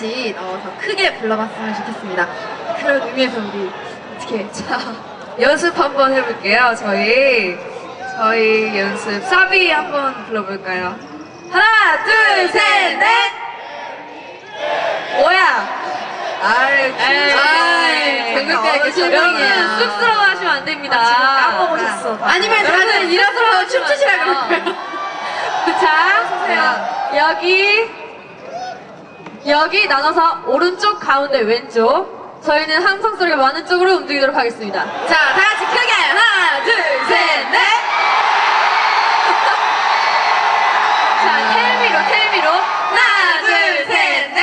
같이 어, 더 크게 불러봤으면 좋겠습니다. 그런 의미에서 우리 어떻게 자 연습 한번 해볼게요. 저희 저희 연습 사비 한번 불러볼까요? 하나, 둘, 셋, 넷. 뭐야? 때 이렇게 실망이야. 여러분 쑥스러워 하시면 안 됩니다. 아, 까먹으셨어. 아니면 다들 일어서 춤추시라. 그럴까요? 자. 여기 여기 나눠서 오른쪽, 가운데, 왼쪽. 저희는 함성 소리가 많은 쪽으로 움직이도록 하겠습니다. 자, 다 같이 크게 하나, 둘, 셋, 넷. 자, 텔미로, 텔미로. 하나, 둘, 셋, 넷.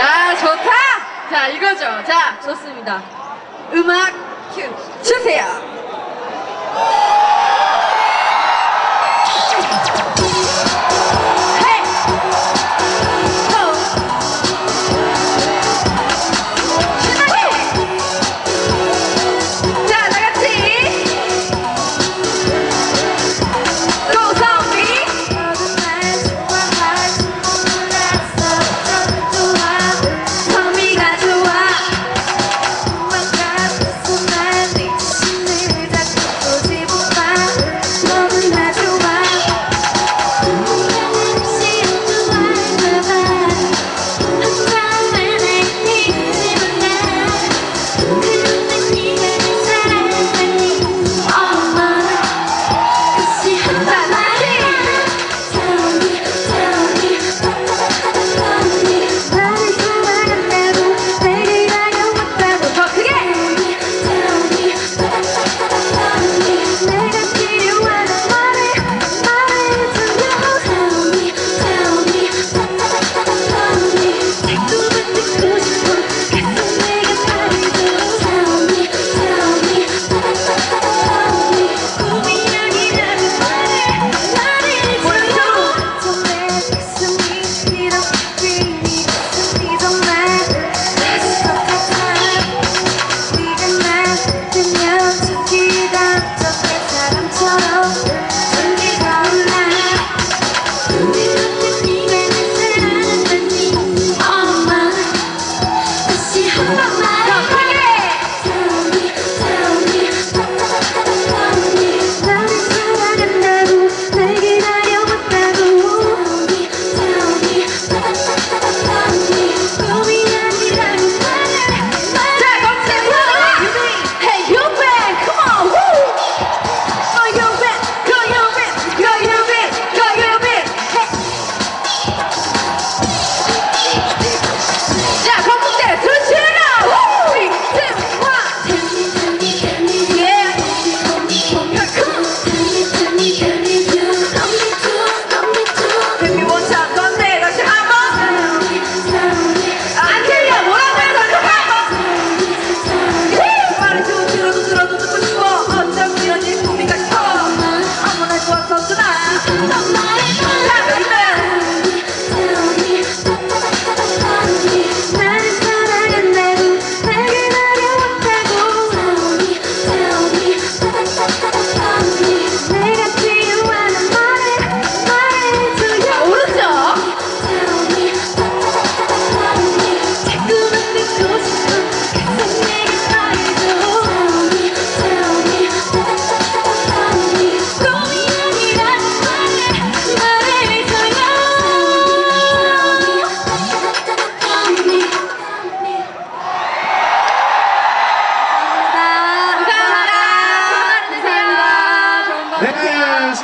야, 좋다. 자, 이거죠. 자, 좋습니다. 음악 큐 주세요.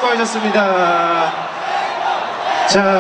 수고하셨습니다. 자.